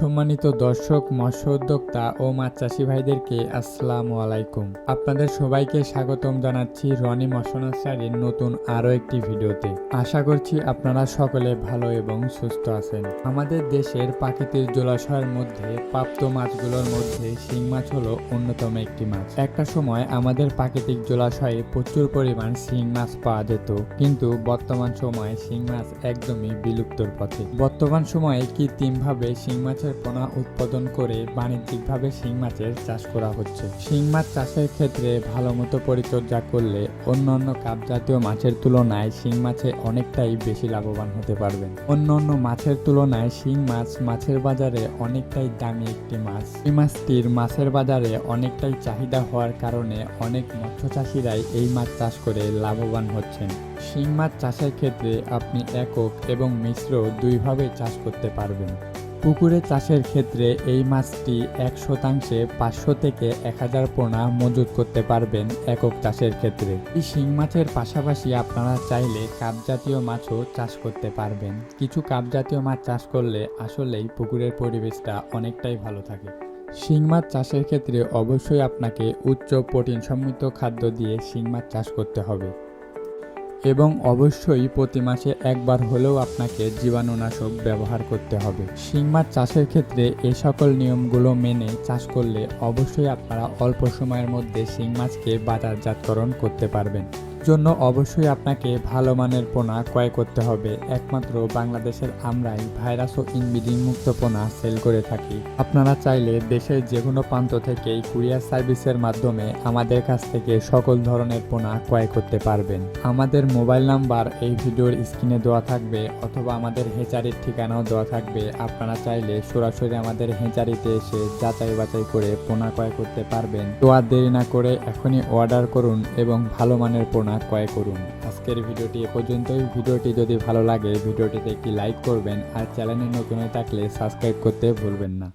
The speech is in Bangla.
সম্মানিত দর্শক মৎস্য উদ্যোক্তা ও মাছ চাষি ভাইদেরকে আসসালামু আলাইকুম। আপনাদের সবাইকে স্বাগতম জানাচ্ছি রনি মৎস্য নার্সারির নতুন আরও একটি ভিডিওতে। আশা করছি আপনারা সকলে ভালো এবং সুস্থ আছেন। আমাদের দেশের প্রাকৃতিক জলাশয়ের মধ্যে প্রাপ্ত মাছগুলোর মধ্যে শিং মাছ হলো অন্যতম একটি মাছ। একটা সময় আমাদের প্রাকৃতিক জলাশয়ে প্রচুর পরিমাণ শিং মাছ পাওয়া যেত, কিন্তু বর্তমান সময়ে শিং মাছ একদমই বিলুপ্তর পথে। বর্তমান সময়ে কৃত্রিমভাবে শিং মাছের পোনা উৎপাদন করে বাণিজ্যিকভাবে শিং মাছের চাষ করা হচ্ছে। শিং মাছ চাষের ক্ষেত্রে ভালো মতো পরিচর্যা করলে অন্যান্য কাপ জাতীয় মাছের তুলনায় শিং মাছে অনেকটাই বেশি লাভবান হতে পারবেন। অন্যান্য মাছের তুলনায় শিং মাছ মাছের বাজারে অনেকটাই দামি একটি মাছ। এই মাছটির মাছের বাজারে অনেকটাই চাহিদা হওয়ার কারণে অনেক মৎস্য চাষিরাই এই মাছ চাষ করে লাভবান হচ্ছেন। শিং মাছ চাষের ক্ষেত্রে আপনি একক এবং মিশ্র দুইভাবে চাষ করতে পারবেন। পুকুরে চাষের ক্ষেত্রে এই মাছটি এক শতাংশে পাঁচশো থেকে এক হাজার পোনা মজুত করতে পারবেন একক চাষের ক্ষেত্রে। এই শিং মাছের পাশাপাশি আপনারা চাইলে কাপ জাতীয় মাছও চাষ করতে পারবেন। কিছু কাপ জাতীয় মাছ চাষ করলে আসলেই পুকুরের পরিবেশটা অনেকটাই ভালো থাকে। শিং মাছ চাষের ক্ষেত্রে অবশ্যই আপনাকে উচ্চ প্রোটিন সমৃদ্ধ খাদ্য দিয়ে শিং মাছ চাষ করতে হবে। এবং অবশ্যই প্রতি মাসে একবার হলেও আপনাকে জীবাণুনাশক ব্যবহার করতে হবে। শিং মাছ চাষের ক্ষেত্রে এ সকল নিয়মগুলো মেনে চাষ করলে অবশ্যই আপনারা অল্প সময়ের মধ্যে শিং মাছকে বাজারজাতকরণ করতে পারবেন। জন্য অবশ্যই আপনাকে ভালো মানের পোনা ক্রয় করতে হবে। একমাত্র বাংলাদেশের আমরাই ভাইরাস ও ইনবিডিং মুক্ত পোনা সেল করে থাকি। আপনারা চাইলে দেশের যে কোনো প্রান্ত থেকেই কুরিয়ার সার্ভিসের মাধ্যমে আমাদের কাছ থেকে সকল ধরনের পোনা ক্রয় করতে পারবেন। আমাদের মোবাইল নাম্বার এই ভিডিওর স্ক্রিনে দেওয়া থাকবে অথবা আমাদের হেচারির ঠিকানাও দেওয়া থাকবে। আপনারা চাইলে সরাসরি আমাদের হেচারিতে এসে যাচাই বাছাই করে পোনা ক্রয় করতে পারবেন। তো আর দেরি না করে এখনই অর্ডার করুন এবং ভালো মানের পোনা ক্রয় করুন। আজকের ভিডিওটি এ পর্যন্তই। ভিডিওটি যদি ভালো লাগে, ভিডিওটিতে একটি লাইক করবেন। আর চ্যানেলে নতুন হয়ে থাকলে সাবস্ক্রাইব করতে ভুলবেন না।